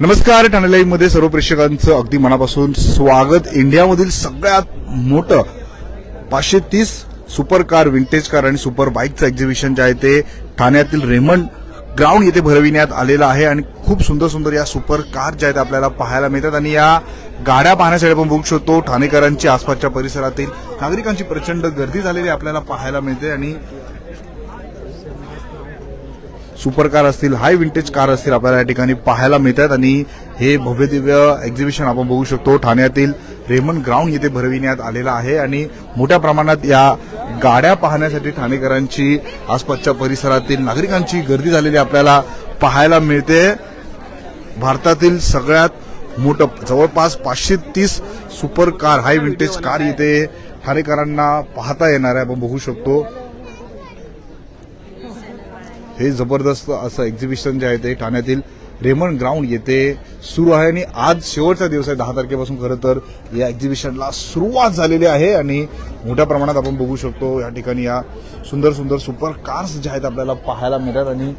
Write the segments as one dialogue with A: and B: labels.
A: नमस्कार ठाणे लाईव्हमध्ये सर्व प्रेक्षकांचं अगदी मनापासून स्वागत. इंडियामधील सगळ्यात मोठं पाचशे तीस सुपर कार विंटेज कार आणि सुपर बाईकचं एक्झिबिशन जे आहे ते ठाण्यातील रेमंड ग्राउंड येथे भरविण्यात आलेलं आहे आणि खूप सुंदर सुंदर या सुपर कार ज्या आहेत आपल्याला पाहायला मिळतात आणि या गाड्या पाहण्यासाठी आपण बघू शकतो ठाणेकरांची आसपासच्या परिसरातील नागरिकांची प्रचंड गर्दी झालेली आपल्याला पाहायला मिळते आणि सुपर कार असतील हाय विंटेज कार असतील आपल्याला या ठिकाणी पाहायला मिळतात. आणि हे भव्य दिव्य एक्झिबिशन आपण बघू शकतो. ठाण्यातील रेमन ग्राउंड येथे भरविण्यात आलेलं आहे. आणि मोठ्या प्रमाणात या गाड्या पाहण्यासाठी ठाणेकरांची आसपासच्या परिसरातील नागरिकांची गर्दी झालेली आपल्याला पाहायला मिळते. भारतातील सगळ्यात मोठं जवळपास पाचशे तीस super car high vintage car इथे ठाणेकरांना पाहता येणार आहे. आपण बघू शकतो. हे जबरदस्त असं एक्झिबिशन जे आहे ते ठाण्यातील रेमन ग्राउंड येथे सुरू आहे आणि आज शेवटचा दिवस आहे दहा तारखेपासून खरं तर या एक्झिबिशनला सुरुवात झालेली आहे आणि मोठ्या प्रमाणात आपण बघू शकतो या ठिकाणी या सुंदर सुंदर सुपर कार्स ज्या आहेत आपल्याला पाहायला मिळतात आणि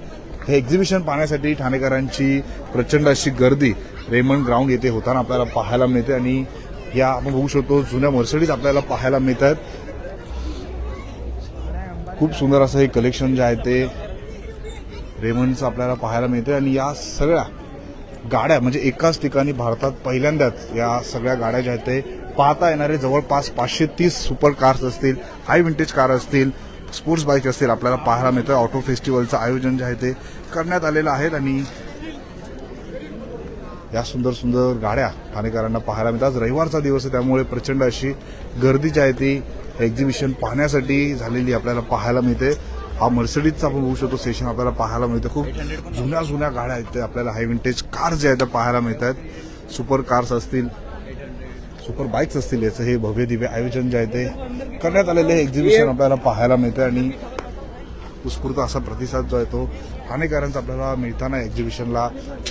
A: हे एक्झिबिशन पाहण्यासाठी ठाणेकरांची प्रचंड अशी गर्दी रेमन ग्राउंड येथे होताना आपल्याला पाहायला मिळते आणि या आपण बघू शकतो जुन्या मर्सडीज आपल्याला पाहायला मिळतात. खूप सुंदर असं हे कलेक्शन जे आहे ते रेमंडचं आपल्याला पाहायला मिळते आणि या सगळ्या गाड्या म्हणजे एकाच ठिकाणी भारतात पहिल्यांदाच या सगळ्या गाड्या ज्या आहेत ते पाहता येणारे. जवळपास पाचशे तीस सुपर कार्स असतील हाय विंटेज कार असतील स्पोर्ट्स बाईक असतील आपल्याला पाहायला मिळतं ऑटो फेस्टिवलचं आयोजन जे आहे ते करण्यात आलेलं आहे आणि या सुंदर सुंदर गाड्या ठाणेकरांना पाहायला मिळतात. आज रविवारचा दिवस आहे त्यामुळे प्रचंड अशी गर्दी जी आहे ती एक्झिबिशन पाहण्यासाठी झालेली आपल्याला पाहायला मिळते. हा मर्सिडीजचा आपण बघू शकतो. सेशन आपल्याला पाहायला मिळतं. खूप जुन्या जुन्या गाड्या आहेत. ते आपल्याला हाय विंटेज कार जे आहेत त्या पाहायला मिळतात. सुपर कार्स असतील. सुपर बाईक्स असतील याचं. हे भव्य दिव्य आयोजन जे आहे ते करण्यात आलेलं हे एक्झिबिशन आपल्याला पाहायला मिळतं आणि उत्स्फूर्त असा प्रतिसाद जो आहे तो ठाणेकरांचा आपल्याला मिळताना एक्झिबिशनला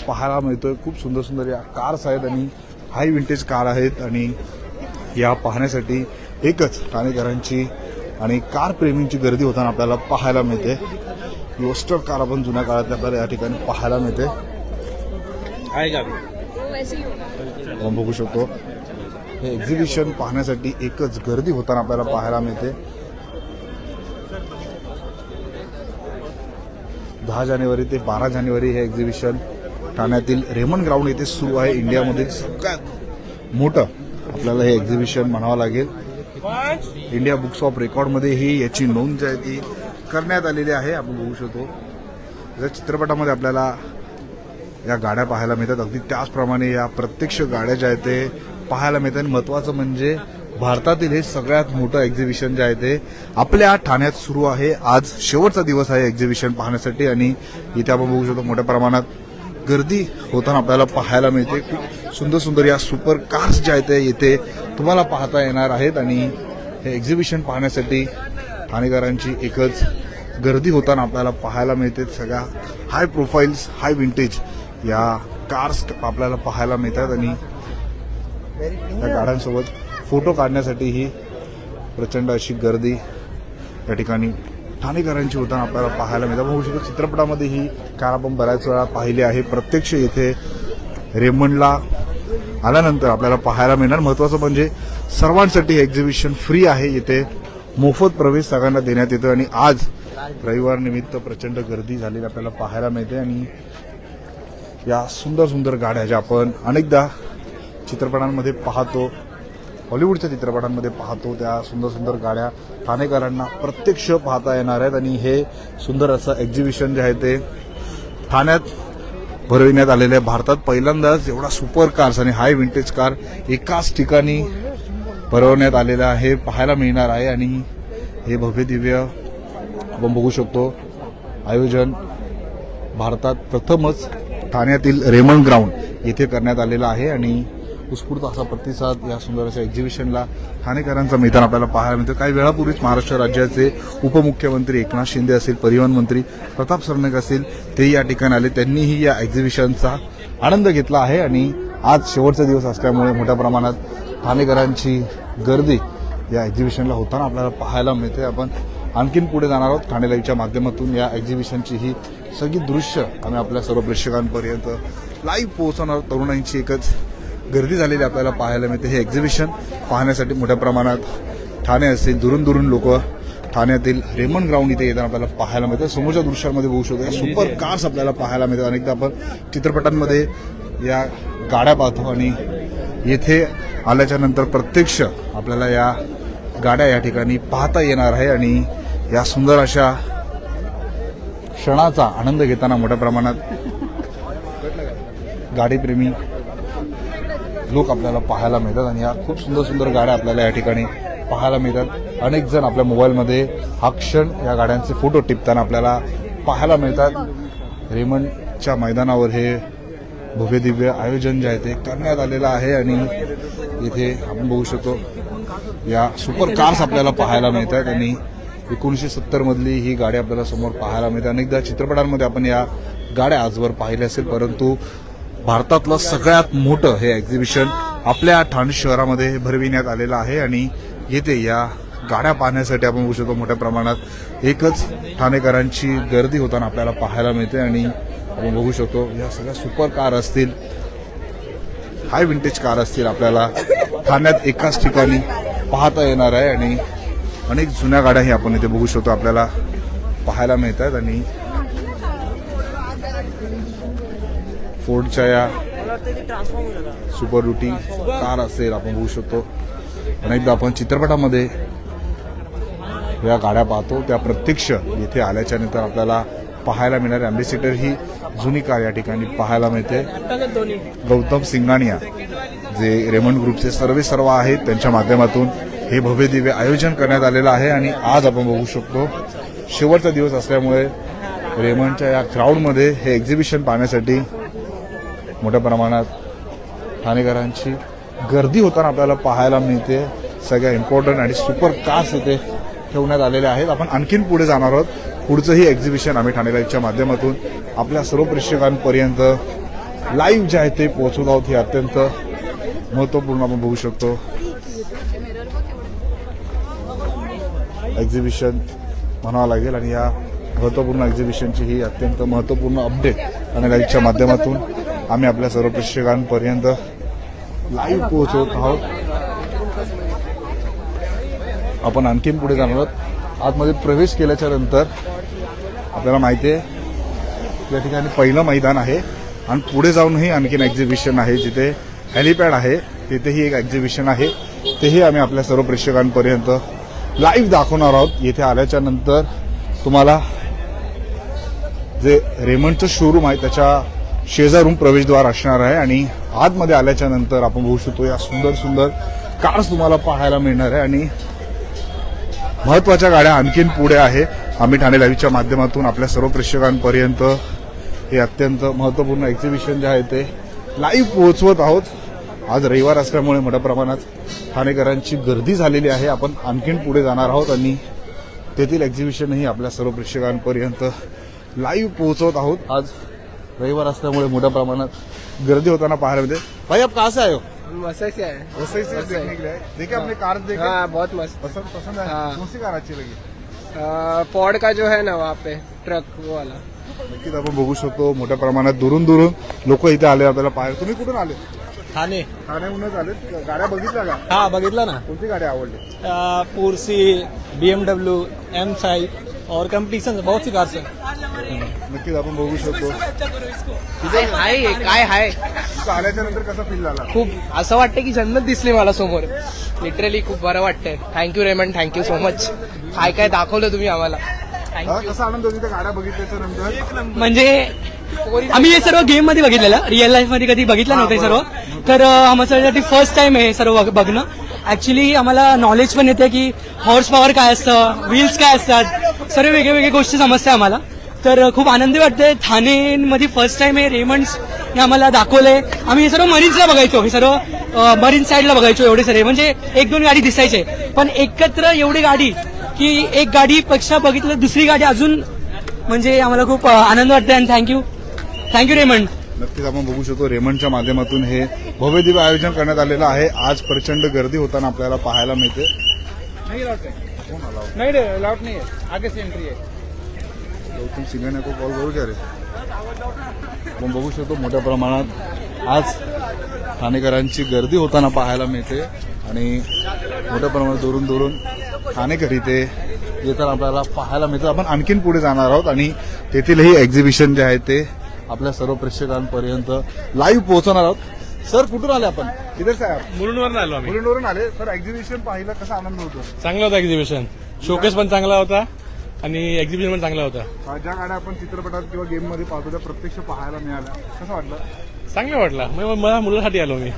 A: पाहायला मिळतोय. खूप सुंदर सुंदर या कार्स आहेत आणि हाय विंटेज कार आहेत. आणि या पाहण्यासाठी एकच ठाणेकरांची आणि कार प्रेमींची गर्दी होताना आपल्याला पाहायला मिळते. योस्टर कार आपण जुन्या काळातल्या आपल्याला या ठिकाणी पाहायला मिळते. आपण बघू शकतो. हे एक्झिबिशन पाहण्यासाठी एकच गर्दी होताना आपल्याला पाहायला मिळते. दहा जानेवारी ते बारा जानेवारी हे एक्झिबिशन ठाण्यातील रेमन ग्राउंड येथे सुरू आहे. इंडियामधील सगळ्यात मोठं आपल्याला हे एक्झिबिशन म्हणावं लागेल. इंडिया बुक्स ऑफ रेकॉर्डमध्ये ही याची नोंद जी आहे ती करण्यात आलेली आहे. आपण बघू शकतो. या चित्रपटामध्ये आपल्याला या गाड्या पाहायला मिळतात अगदी त्याचप्रमाणे या प्रत्यक्ष गाड्या ज्या आहेत ते पाहायला मिळतात. आणि महत्वाचं म्हणजे भारतातील हे सगळ्यात मोठं एक्झिबिशन जे आहे ते आपल्या ठाण्यात सुरू आहे. आज शेवटचा दिवस आहे एक्झिबिशन पाहण्यासाठी आणि इथे आपण बघू शकतो मोठ्या प्रमाणात गर्दी होताना आपल्याला पाहायला मिळते. खूप सुंदर सुंदर या सुपर कार्स ज्या आहेत येथे तुम्हाला पाहता येणार आहेत आणि हे एक्झिबिशन पाहण्यासाठी ठाणेकरांची एकच गर्दी होताना आपल्याला पाहायला मिळते. सगळ्या हाय प्रोफाईल्स हाय विंटेज या कार्स आपल्याला पाहायला मिळतात आणि या गाड्यांसोबत फोटो काढण्यासाठी ही प्रचंड अशी गर्दी या ठिकाणी ठाणेकरांची होताना आपल्याला पाहायला मिळतात होऊ शकतो चित्रपटामध्ये ही कार आपण बऱ्याच वेळा पाहिली आहे. प्रत्यक्ष येथे रेमंडला आल्यानंतर आपल्याला पाहायला मिळणार. महत्वाचं म्हणजे सर्वांसाठी एक्झिबिशन फ्री आहे. येथे मोफत प्रवेश सगळ्यांना देण्यात येतो आणि आज रविवार निमित्त प्रचंड गर्दी झालेली आपल्याला पाहायला मिळते आणि या सुंदर सुंदर गाड्या ज्या आपण अनेकदा चित्रपटांमध्ये पाहतो हॉलिवूडच्या चित्रपटांमध्ये पाहतो त्या सुंदर सुंदर गाड्या ठाणेकरांना प्रत्यक्ष पाहता येणार आहेत आणि हे सुंदर असं एक्झिबिशन जे आहे ते ठाण्यात भरविण्यात आलेलं आहे. भारतात पहिल्यांदाच एवढा सुपर कार्स आणि हाय विंटेज कार एकाच ठिकाणी भरवण्यात आलेलं आहे पाहायला मिळणार आहे आणि हे भव्य दिव्य आपण बघू शकतो. आयोजन भारतात प्रथमच ठाण्यातील रेमन ग्राउंड येथे करण्यात आलेलं आहे आणि उत्स्फूर्त असा प्रतिसाद या सुंदर अशा एक्झिबिशनला ठाणेकरांचा मैदान आपल्याला पाहायला मिळतं. काही वेळापूर्वीच महाराष्ट्र राज्याचे उपमुख्यमंत्री एकनाथ शिंदे असतील परिवहन मंत्री प्रताप सरनाईक असतील ते या ठिकाणी आले. त्यांनीही या एक्झिबिशनचा आनंद घेतला आहे आणि आज शेवटचा दिवस असल्यामुळे मोठ्या प्रमाणात ठाणेकरांची गर्दी या एक्झिबिशनला होताना आपल्याला पाहायला मिळते. आपण आणखीन पुढे जाणार आहोत ठाणे लाईव्हच्या माध्यमातून. या एक्झिबिशनची ही सगळी दृश्य आम्ही आपल्या सर्व प्रेक्षकांपर्यंत लाईव्ह पोहोचवणार. तरुणांची एकच गर्दी झालेली आपल्याला पाहायला मिळते. हे एक्झिबिशन पाहण्यासाठी मोठ्या प्रमाणात ठाणे असतील दुरून दुरून लोक ठाण्यातील रेमन ग्राउंड इथे येताना आपल्याला पाहायला मिळतं. समोरच्या दृश्यांमध्ये बघू शकतो. सुपर कार्स आपल्याला पाहायला मिळतात. अनेकदा आपण चित्रपटांमध्ये या गाड्या पाहतो आणि येथे आल्याच्यानंतर प्रत्यक्ष आपल्याला या गाड्या या ठिकाणी पाहता येणार आहे आणि या सुंदर अशा क्षणाचा आनंद घेताना मोठ्या प्रमाणात गाडीप्रेमी लोक आपल्याला पाहायला मिळतात आणि या खूप सुंदर सुंदर गाड्या आपल्याला या ठिकाणी पाहायला मिळतात. अनेक जण आपल्या मोबाईलमध्ये हा क्षण या गाड्यांचे फोटो टिपताना आपल्याला पाहायला मिळतात. रेमंडच्या मैदानावर हे भव्यदिव्य आयोजन जे आहे ते करण्यात आलेलं आहे आणि इथे आपण बघू शकतो या सुपर कार्स आपल्याला पाहायला मिळतात आणि एकोणीसशे सत्तर मधली ही गाडी आपल्याला समोर पाहायला मिळते. अनेकदा चित्रपटांमध्ये आपण या गाड्या आजवर पाहिल्या असेल परंतु भारतातलं सगळ्यात मोठं हे एक्झिबिशन आपल्या ठाणे शहरामध्ये भरविण्यात आलेलं आहे आणि येथे या गाड्या पाहण्यासाठी आपण बघू शकतो मोठ्या प्रमाणात एकच ठाणेकरांची गर्दी होताना आपल्याला पाहायला मिळते आणि आपण बघू शकतो या सगळ्या सुपर कार असतील हाय विंटेज कार असतील आपल्याला ठाण्यात एकाच ठिकाणी पाहता येणार आहे आणि अनेक जुन्या गाड्याही आपण इथे बघू शकतो आपल्याला पाहायला मिळतात आणि फोर्डच्या या सुपर. रुटी कार असेल आपण बघू शकतो. अनेकदा आपण चित्रपटामध्ये या गाड्या पाहतो. त्या प्रत्यक्ष येथे आल्याच्यानंतर आपल्याला पाहायला मिळणारी अँबेसिडर ही जुनी कार या ठिकाणी पाहायला मिळते. गौतम सिंगानिया जे रेमंड ग्रुपचे सर्वे सर्व आहेत त्यांच्या माध्यमातून हे भव्य दिव्य आयोजन करण्यात आलेलं आहे. आणि आज आपण बघू शकतो शेवटचा दिवस असल्यामुळे रेमंडच्या या क्राऊडमध्ये हे एक्झिबिशन पाहण्यासाठी मोठ्या प्रमाणात ठाणेकरांची गर्दी होताना आपल्याला पाहायला मिळते. सगळ्या इम्पॉर्टंट आणि सुपर कास्ट इथे ठेवण्यात आलेले आहेत. आपण आणखीन पुढे जाणार आहोत. पुढचंही एक्झिबिशन आम्ही ठाणे लाईव्हच्या माध्यमातून आपल्या सर्व प्रेक्षकांपर्यंत लाईव्ह जे आहे ते पोहोचवत आहोत हे अत्यंत महत्त्वपूर्ण आपण बघू शकतो. एक्झिबिशन म्हणावं लागेल आणि या महत्त्वपूर्ण एक्झिबिशनची ही अत्यंत महत्त्वपूर्ण अपडेट आणि लाईव्हच्या माध्यमातून आम्ही आपल्या सर्व प्रेक्षकांपर्यंत लाईव्ह पोहोचवत आहोत. आपण आणखीन पुढे जाणार आहोत. आतमध्ये प्रवेश केल्याच्यानंतर आपल्याला माहिती आहे या ठिकाणी पहिलं मैदान आहे. आणि पुढे जाऊनही आणखीन एक्झिबिशन आहे. जिथे हेलिपॅड आहे तिथेही एक एक्झिबिशन आहे. तेही आम्ही आपल्या सर्व प्रेक्षकांपर्यंत लाईव्ह दाखवणार आहोत. येथे आल्याच्यानंतर तुम्हाला जे रेमंडचं शोरूम आहे त्याच्या शेजारून प्रवेशद्वार असणार आहे आणि आतमध्ये आल्याच्यानंतर आपण बघू शकतो या सुंदर सुंदर कार्स तुम्हाला पाहायला मिळणार आहे. आणि महत्त्वाच्या गाड्या आणखीन पुढे आहे. आम्ही ठाणे लाईव्हच्या माध्यमातून आपल्या सर्व प्रेक्षकांपर्यंत हे अत्यंत महत्त्वपूर्ण एक्झिबिशन जे आहे ते लाईव्ह पोहोचवत आहोत. आज रविवार असल्यामुळे मोठ्या प्रमाणात ठाणेकरांची गर्दी झालेली आहे. आपण आणखीन पुढे जाणार आहोत आणि तेथील एक्झिबिशनही आपल्या सर्व प्रेक्षकांपर्यंत लाईव्ह पोहोचवत आहोत. आज रविवार असल्यामुळे मोठ्या प्रमाणात गर्दी होताना पाहायला मिळते. भाई आप कहाँ से आए हो?
B: मस्त से है।
A: वसई से देखने के लिए आए। देखिए अपने कार देखे?
B: हाँ बहुत मस्त।
A: पसंद पसंद हाँ। कौन सी कार अच्छी लगी?
B: फोर्ड का जो है ना वहाँ पे ट्रक वो वाला।
A: नक्कीच आपण बघू शकतो मोठ्या प्रमाणात दुरून दुरून लोक इथे आले आपल्याला पाहायला. तुम्ही कुठून आले?
C: ठाणे.
A: ठाण्याहूनच आले. गाड्या बघितल्या का?
C: हा बघितलं ना.
A: कोणती गाडी आवडली?
C: पोर्सी बी एमडब्ल्यू एम साई और कंपटीशन बहुत सी कार्स है.
A: नक्कीच आपण बघू शकतो.
B: हाय काय हाय?
A: तिथं आल्याच्यानंतर कसा फील झाला?
B: खूप असं वाटतं की जन्नत दिसली मला समोर. लिटरली खूप बरं वाटतंय. Thank you Raman thank you so much काय काय दाखवलं तुम्ही आम्हाला?
A: हा, कसा आनंद होती त्या गाड्या बघितल्याच्या नंतर?
D: म्हणजे आम्ही हे सर्व गेममध्ये बघितलेलं. रिअल लाईफमध्ये कधी बघितलं नव्हतं हे सर्व. तर अं, आम्हाला फर्स्ट टाइम आहे हे सर्व बघ- बघणं. ऍक्च्युली आम्हाला नॉलेज पण येते की हॉर्स पॉवर काय असतं व्हील्स काय असतात. सर्व वेगळ्या वेगळ्या गोष्टी समजतात आम्हाला. तर खूप आनंदी वाटते ठाणेमध्ये फर्स्ट टाइम हे रेमंड्स हे आम्हाला दाखवलंय. आम्ही हे सर्व मरीन्सला बघायचो. हे सर्व मरीन साईडला बघायचो एवढे सारे. म्हणजे एक दोन गाडी दिसायचे. पण एकत्र एवढी गाडी की एक गाडी पेक्षा बघितलं दुसरी गाडी अजून म्हणजे आम्हाला खूप आनंद वाटते आणि थँक्यू थँक्यू रेमंड
A: नक्कीच आपण बघू शकतो. रेमंडच्या माध्यमातून हे भव्य दिव्य आयोजन करण्यात आलेलं आहे. आज प्रचंड गर्दी होताना आपल्याला पाहायला मिळते.
C: नहीं नहीं. है आगे से एंट्री है
A: गौतम सिंघाने को कॉल करू रे? आपण बघू शकतो मोठ्या प्रमाणात आज ठाणेकरांची गर्दी होताना पाहायला मिळते आणि मोठ्या प्रमाणात दुरून दुरून ठाणेकर इथे येताना आपल्याला पाहायला मिळतं आपण आणखीन पुढे जाणार आहोत आणि तेथीलही एक्झिबिशन जे आहे ते आपल्या सर्व प्रेक्षकांपर्यंत लाईव्ह पोहोचवणार आहोत. सर कुठून आले आपण? इथे साहेब
E: मुलुंडवरून आलो आम्ही.
A: मुलींवरून आले. सर एक्झिबिशन पाहिलं कसा आनंद होतो?
E: चांगला होता एक्झिबिशन शोकेस पण चांगला होता. आणि एक्झिबिशन पण चांगला होता.
A: ज्या गाड्या आपण चित्रपटात किंवा गेममध्ये पाहतो त्या प्रत्यक्ष पाहायला मिळाल्या. कसं वाटलं?
E: चांगलं वाटला. मग मला मुलासाठी आलो मी.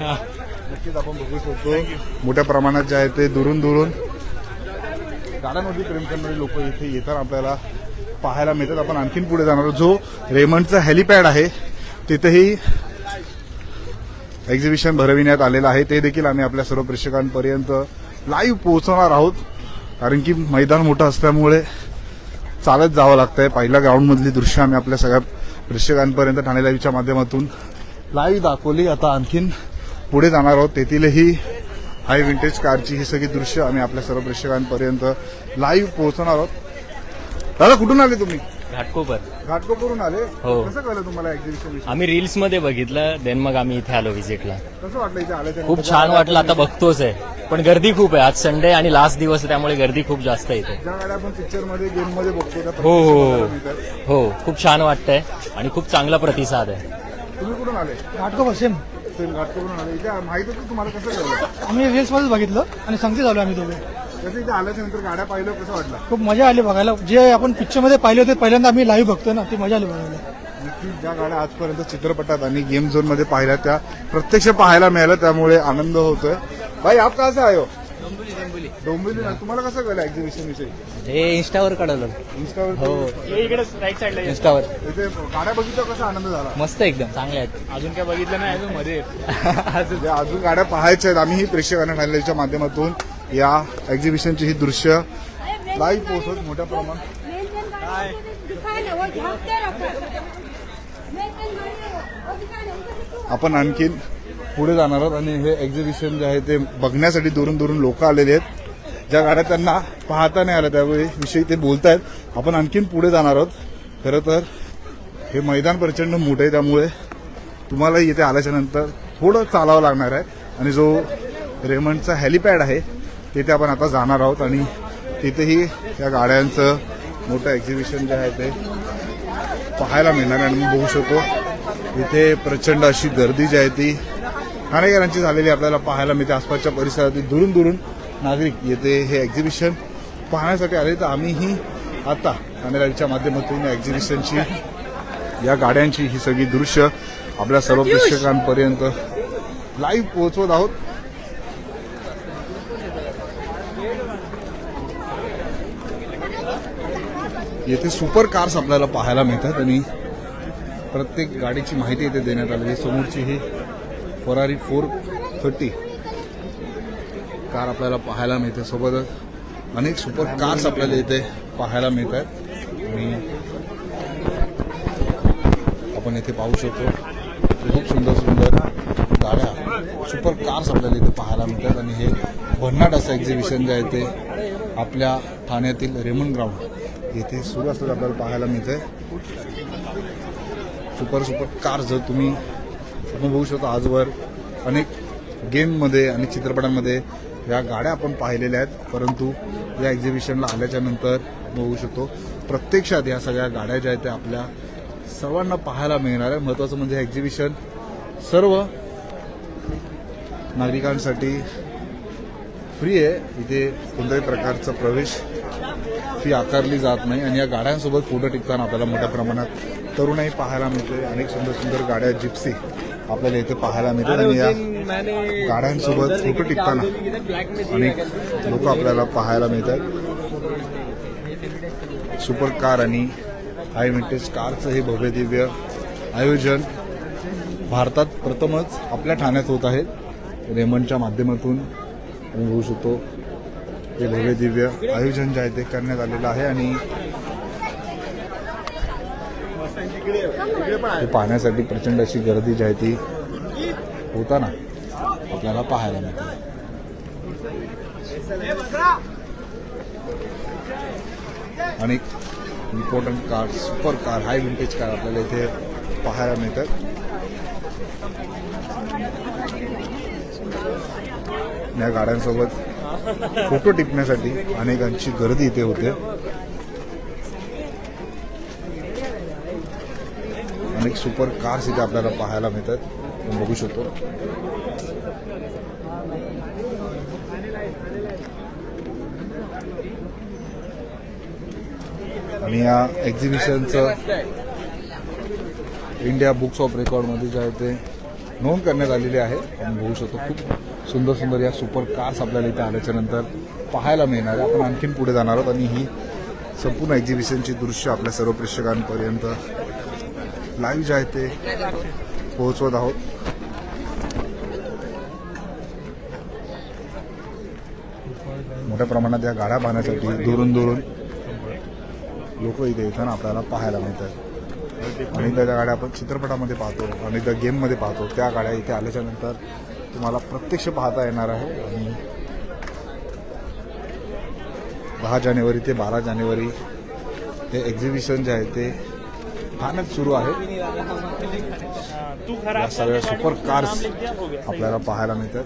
E: हा.
A: नक्कीच आपण बघू शकतो. मोठ्या प्रमाणात जे आहे ते दुरून दुरून. गाड्यांमध्ये प्रेम करणारे लोक इथे येतात आपल्याला पाहायला मिळतात. आपण आणखीन पुढे जाणार आहोत. जो रेमंडचा हेलिपॅड आहे तिथेही एक्झिबिशन भरविण्यात आलेलं आहे. ते देखील आम्ही आपल्या सर्व प्रेक्षकांपर्यंत लाईव्ह पोहोचवणार आहोत. कारण की मैदान मोठं असल्यामुळे चालत जावं लागतंय. पहिल्या ग्राउंडमधली दृश्य आम्ही आपल्या सगळ्या प्रेक्षकांपर्यंत ठाणे लाईव्हच्या माध्यमातून लाईव्ह दाखवली. आता आणखीन पुढे जाणार आहोत. तेथीलही हाय विंटेज कारची ही सगळी दृश्य आम्ही आपल्या सर्व प्रेक्षकांपर्यंत लाईव्ह पोहोचणार आहोत. दादा कुठून आले तुम्ही?
F: घाटकोपर.
A: घाटकोपरून आले?
F: हो.
A: कसं कळलं तुम्हाला एक्झिबिशन
F: आम्ही रील्समध्ये बघितलं देन मग आम्ही इथे आलो व्हिजिटला
A: कसं वाटलं इथे आल्याच्या
F: खूप छान वाटलं आता बघतोच आहे. पण गर्दी खूप आहे. आज संडे आणि लास्ट दिवस आहे त्यामुळे गर्दी खूप जास्त आहे इथे.
A: ज्या गाड्या आपण पिक्चरमध्ये गेममध्ये बघतो त्या
F: हो हो
A: प्रत्यक्ष
F: हो.
A: बघायला मिळतात.
F: हो खूप छान वाटतंय आणि खूप चांगला प्रतिसाद आहे.
A: तुम्ही कुठून आले?
D: घाटकोपर सेम
A: सेम घाटकोपरून आले. इथे माहीत होतं तुम्हाला कसं कळलं?
D: आम्ही रील्स मध्येच बघितलं आणि सांगते झालो आम्ही दोघे.
A: कसं इथे आल्याच्यानंतर गाड्या पाहिलं कसं वाटलं?
D: खूप मजा आली बघायला. जे आपण पिक्चरमध्ये पाहिले होते पहिल्यांदा आम्ही लाईव्ह बघतोय ना ती मजा आली बघायला.
A: नक्की ज्या गाड्या आजपर्यंत चित्रपटात आणि गेम झोनमध्ये पाहिल्या त्या प्रत्यक्ष पाहायला मिळाल्या त्यामुळे आनंद होतोय. भाई आप कहा से आयो डोंबिवली ना तुम्हाला कसं कळलं एक्झिबिशन विषयी?
F: हे इंस्टावर कळलं.
A: इंस्टावर
E: इकडे राईट साईडला
F: इंस्टावर
A: इथे गाड्या बघितल्या कसा आनंद झाला?
F: मस्त एकदम चांगले आहेत.
E: अजून काय बघितलं नाही अजून मध्ये
A: अजून गाड्या पाहायच्या आहेत आम्हीही प्रेक्षकांना माध्यमातून. या एक्झिबिशनची ही दृश्य लाईव्ह पोहोचत मोठ्या प्रमाणात. आपण आणखीन पुढे जाणार आहोत आणि हे एक्झिबिशन जे आहे ते बघण्यासाठी दुरून दुरून लोक आलेले आहेत. ज्या गाड्या त्यांना पाहता नाही आल्या त्यावेळी विषयी ते बोलतायत. आपण आणखीन पुढे जाणार आहोत. खरं तर हे मैदान प्रचंड मोठं आहे त्यामुळे तुम्हाला इथे आल्याच्यानंतर थोडं चालावं लागणार आहे. आणि जो रेमंडचा हेलिपॅड आहे तिथे आपण आता जाणार आहोत आणि तिथेही या गाड्यांचं मोठं एक्झिबिशन जे आहे ते पाहायला मिळणार आणि मी बघू शकतो. इथे प्रचंड अशी गर्दी जी आहे ती ठाणेकरांची झालेली आपल्याला पाहायला मिळते. आसपासच्या परिसरातील दुरून दुरून नागरिक येथे हे एक्झिबिशन पाहण्यासाठी आले. तर आम्हीही आता ठाणेराडीच्या माध्यमातून या एक्झिबिशनची या गाड्यांची ही सगळी दृश्य आपल्या सर्व प्रेक्षकांपर्यंत लाईव्ह पोहोचवत आहोत. येथे सुपर कार्स आपल्याला पाहायला मिळतात आणि प्रत्येक गाडीची माहिती येथे देण्यात आलेली आहे. समोरची ही फरारी फोर थर्टी कार आपल्याला पाहायला मिळते. सोबतच अनेक सुपर कार्स आपल्याला इथे पाहायला मिळत आहेत आणि आपण इथे पाहू शकतो. खूप सुंदर सुंदर गाड्या सुपर कार्स आपल्याला इथे पाहायला मिळतात. आणि हे भन्नाट असं एक्झिबिशन जे आहे ते आपल्या ठाण्यातील रेमन ग्राउंड येथे सुरू असतात आपल्याला पाहायला मिळते सुपर सुपर कार जर तुम्ही. आपण बघू शकतो आजवर अनेक गेममध्ये आणि चित्रपटांमध्ये या गाड्या आपण पाहिलेल्या आहेत. परंतु या एक्झिबिशनला आल्याच्यानंतर बघू शकतो प्रत्यक्षात या सगळ्या गाड्या ज्या आहेत त्या आपल्या सर्वांना पाहायला मिळणार आहे महत्त्वाचं म्हणजे एक्झिबिशन सर्व नागरिकांसाठी फ्री आहे. इथे कोणत्याही प्रकारचा प्रवेश फी आकारली जात नाही आणि या गाड्यांसोबत फोटो टिकताना आपल्याला मोठ्या प्रमाणात तरुणाई पाहायला मिळते. अनेक सुंदर सुंदर गाड्या जिप्सी आपल्याला इथे पाहायला मिळतात. आणि या गाड्यांसोबत फोटो टिकताना अनेक लोक आपल्याला पाहायला मिळतात. सुपर कार आणि हाय विंटेज कारचं हे भव्य दिव्य आयोजन भारतात प्रथमच आपल्या ठाण्यात होत आहे. रेमंडच्या माध्यमातून बघू शकतो. हे भव्य दिव्य आयोजन जे आहे ते करण्यात आलेलं आहे आणि ते पाहण्यासाठी प्रचंड अशी गर्दी जी आहे ती होताना आपल्याला पाहायला मिळते. आणि important car super car high vintage car आपल्याला इथे पाहायला मिळतात. या गाड्यांसोबत फोटो टिपण्यासाठी अनेकांची गर्दी इथे होते. अनेक सुपर कार्स इथे आपल्याला पाहायला मिळतात. आपण बघू शकतो. आणि या एक्झिबिशनचं इंडिया बुक्स ऑफ रेकॉर्डमध्ये जे आहे ते नोंद करण्यात आलेली आहे. आपण बघू शकतो खूप सुंदर सुंदर या सुपर कार्स आपल्याला इथे आल्याच्यानंतर पाहायला मिळणार आहे. आपण आणखीन पुढे जाणार आहोत आणि ही संपूर्ण एक्झिबिशनची दृश्य आपल्या सर्व प्रेक्षकांपर्यंत लाईव्ह जे आहे ते पोहोचवत आहोत. मोठ्या प्रमाणात या गाड्या पाहण्यासाठी दुरून दुरून लोक इथे येताना आपल्याला पाहायला मिळतात. अनेकदा त्या गाड्या आपण चित्रपटामध्ये पाहतो अनेकदा गेममध्ये पाहतो. त्या गाड्या इथे आल्याच्यानंतर तुम्हाला प्रत्यक्ष पाहता येणार आहे. आणि दहा जानेवारी ते बारा जानेवारी हे एक्झिबिशन जे आहे ते ठाण्यात सुरू आहे. या सगळ्या सुपर कार्स आपल्याला पाहायला मिळतात.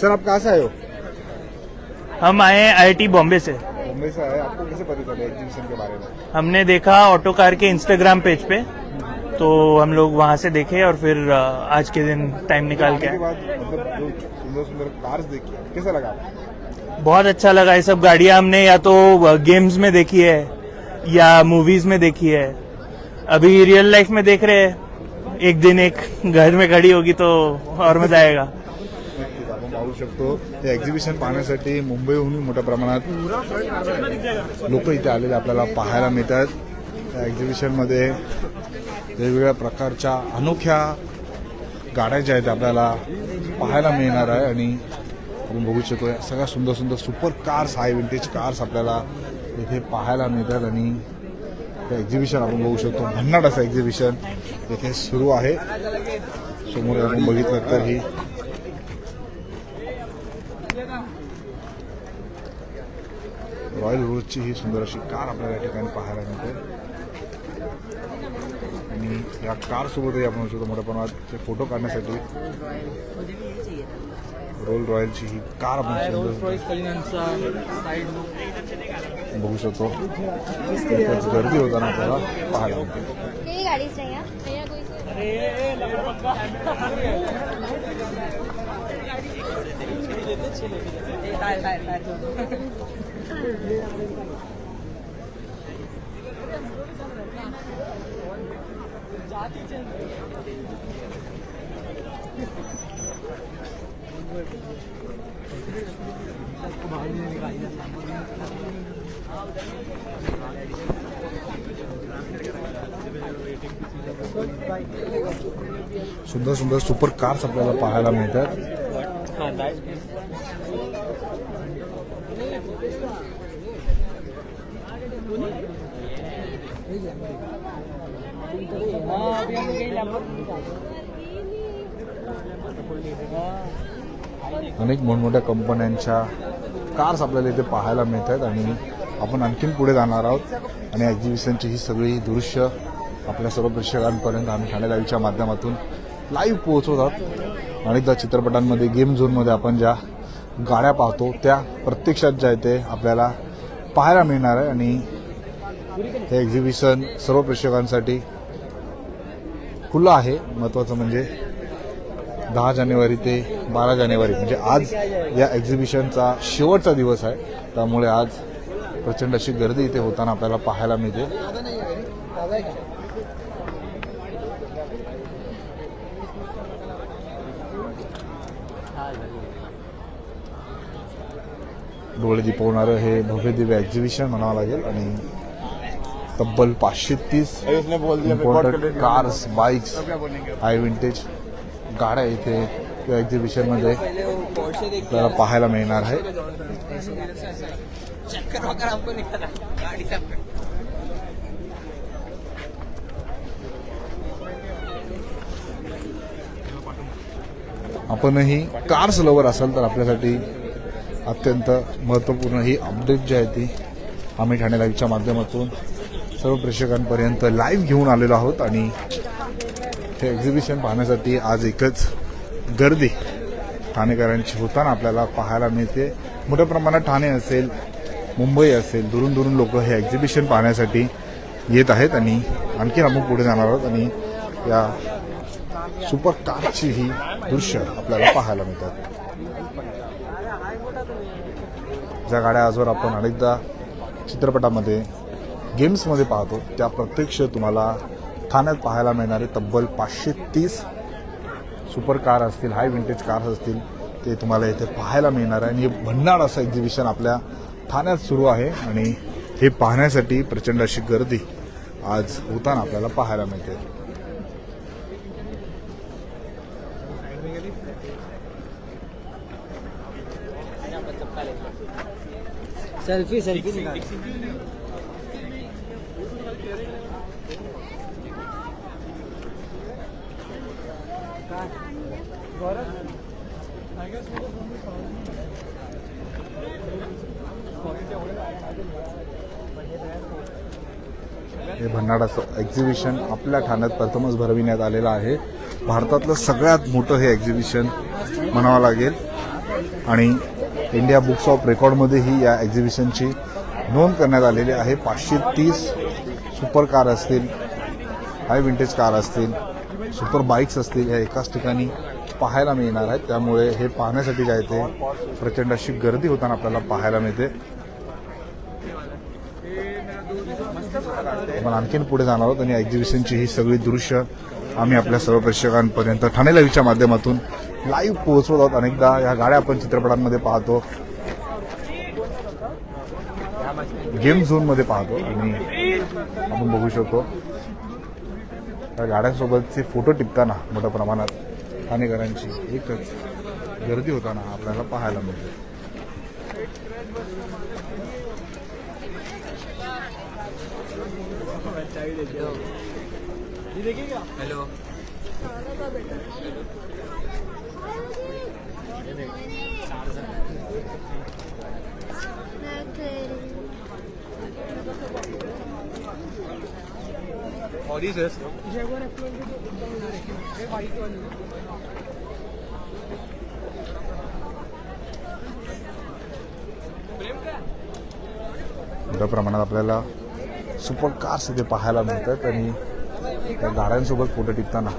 A: सर आप कहाँ से आए हो?
G: हम आए हैं आईआईटी बॉम्बे से।
A: मुंबई से आए आपको कैसे पता चला एग्जीबिशन के बारे में?
G: हमने देखा ऑटो कार के इंस्टाग्राम पेज पे। तो हम लोग वहाँ से देखे और फिर आज के दिन टाइम निकाल के
A: मतलब कैसा लगा?
G: बहुत अच्छा लगा। ये सब गाड़ियाँ हमने या तो गेम्स में देखी है या मूवीज़ में देखी है। अभी रियल लाइफ में देख रहे हैं। एक दिन एक घर में खड़ी होगी तो और मज़ा आएगा।
A: पाहू शकतो हे एक्झिबिशन पाहण्यासाठी मुंबईहून मोठ्या प्रमाणात लोक इथे आलेले आपल्याला पाहायला मिळतात. या एक्झिबिशनमध्ये वेगवेगळ्या प्रकारच्या अनोख्या गाड्या ज्या आहेत आपल्याला पाहायला मिळणार आहे आणि आपण बघू शकतो सगळ्या सुंदर सुंदर super cars high vintage cars आपल्याला इथे पाहायला मिळतात आणि ते एक्झिबिशन आपण बघू शकतो. भन्नाट असं एक्झिबिशन इथे सुरू आहे. समोर आपण बघितलं तर ही रॉयल रोडची ही सुंदर अशी कार आपल्याला या ठिकाणी पाहायला मिळते. आणि या कार सोबतही आपण शकतो मोठ्या प्रमाणात फोटो काढण्यासाठी रोल रॉयलची ही कार आपण बघू शकतो. खूपच गर्दी होताना आपल्याला पाहायला मिळते. सुंदर सुंदर सुपर कार्स आपल्याला पाहायला मिळतात. अनेक मोठमोठ्या कंपन्यांच्या कार्स आपल्याला इथे पाहायला मिळत आहेत आणि आपण आणखीन पुढे जाणार आहोत. आणि एक्झिबिशनची ही सगळी दृश्य आपल्या सर्व प्रेक्षकांपर्यंत आम्ही ठाणे लाईव्हच्या माध्यमातून लाईव्ह पोहोचवत आहोत. अनेकदा चित्रपटांमध्ये गेम झोनमध्ये आपण ज्या गाड्या पाहतो त्या प्रत्यक्षात ज्या आहे ते आपल्याला पाहायला मिळणार आहे. आणि हे एक्झिबिशन सर्व प्रेक्षकांसाठी खुलं आहे. महत्त्वाचं म्हणजे दहा जानेवारी ते बारा जानेवारी म्हणजे आज या एक्झिबिशनचा शेवटचा दिवस आहे. त्यामुळे आज प्रचंड अशी गर्दी इथे होताना आपल्याला पाहायला मिळते. डोळे दिपवणारं हे भव्य दिव्य एक्झिबिशन म्हणावं लागेल आणि तब्बल पाचशे तीस important cars bikes high vintage गाड्या इथे या एक्झिबिशनमध्ये आपल्याला पाहायला मिळणार आहे. आपणही कार्स लवर असाल तर आपल्यासाठी अत्यंत महत्त्वपूर्ण ही अपडेट जी आहे ती आम्ही ठाणे लाईव्हच्या माध्यमातून सर्व प्रेक्षकांपर्यंत लाईव्ह घेऊन आलेलो आहोत आणि हे एक्झिबिशन पाहण्यासाठी आज एकच गर्दी. ठाणेकरांची होताना आपल्याला पाहायला मिळते. मोठ्या प्रमाणात ठाणे असेल मुंबई असेल दुरून दुरून लोक हे एक्झिबिशन पाहण्यासाठी येत आहेत आणि आणखी आपण पुढे जाणार आहोत आणि या सुपर कारची ही दृश्य आपल्याला पाहायला मिळतात. ज्या गाड्या आजवर आपण अनेकदा चित्रपटामध्ये गेम्समध्ये पाहतो त्या प्रत्यक्ष तुम्हाला ठाण्यात पाहायला मिळणारे तब्बल पाचशे तीस सुपर कार असतील हाय विंटेज कार्स असतील ते तुम्हाला इथे पाहायला मिळणार आहे. आणि हे भन्नाड असं एक्झिबिशन आपल्या ठाण्यात सुरू आहे. आणि हे पाहण्यासाठी प्रचंड अशी गर्दी आज होताना आपल्याला पाहायला मिळते.
D: सेल्फी सेल्फी
A: हे भन्नाडाचं एक्झिबिशन आपल्या ठाण्यात प्रथमच भरविण्यात आलेलं आहे. भारतातलं सगळ्यात मोठं हे एक्झिबिशन म्हणावं लागेल. आणि इंडिया बुक्स ऑफ रेकॉर्डमध्येही या एक्झिबिशनची नोंद करण्यात आलेली आहे. पाचशे तीस सुपर कार असतील हाय विंटेज कार असतील सुपर बाईक्स असतील या एकाच ठिकाणी पाहायला मिळणार आहेत त्यामुळे हे पाहण्यासाठी काय ते प्रचंड अशी गर्दी होताना आपल्याला पाहायला मिळते. आपण आणखीन पुढे जाणार आहोत आणि एक्झिबिशनची ही सगळी दृश्य आम्ही आपल्या सर्व प्रेक्षकांपर्यंत ठाणे लाईव्हच्या माध्यमातून लाईव्ह पोहोचवत आहोत. अनेकदा या गाड्या आपण चित्रपटांमध्ये पाहतो. गेम झोनमध्ये पाहतो आणि आपण बघू शकतो. त्या गाड्यांसोबतचे फोटो टिपताना मोठ्या प्रमाणात ठाणेकरांची एकच गर्दी होताना आपल्याला पाहायला मिळते. मोठ्या प्रमाणात आपल्याला सुपर कार्स इथे पाहायला मिळतात आणि त्या गाड्यांसोबत फोटो टिपताना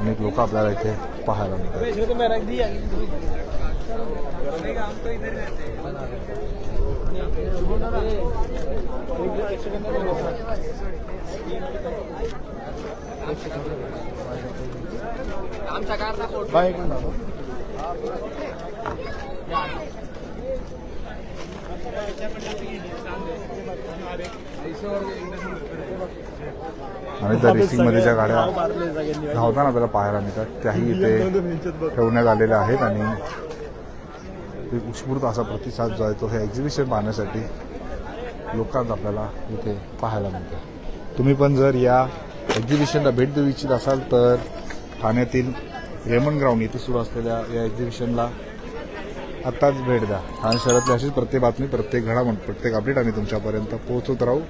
A: अनेक लोक आपल्याला इथे पाहायला मिळतात. आणि त्या रेसिंगमध्ये ज्या गाड्या धावताना आपल्याला पाहायला मिळतात त्याही इथे ठेवण्यात आलेल्या आहेत आणि उत्स्फूर्त असा प्रतिसाद जो आहे तो हे एक्झिबिशन पाहण्यासाठी लोकांत आपल्याला इथे पाहायला मिळतं. तुम्ही पण जर या एक्झिबिशनला भेट देऊ इच्छित असाल तर ठाण्यातील रेमन ग्राउंड इथे सुरू असलेल्या या एक्झिबिशनला आत्ताच भेट द्या. ठाणे शहरातली अशीच प्रत्येक बातमी प्रत्येक घडामोड प्रत्येक अपडेट आम्ही तुमच्यापर्यंत पोहोचवत राहू.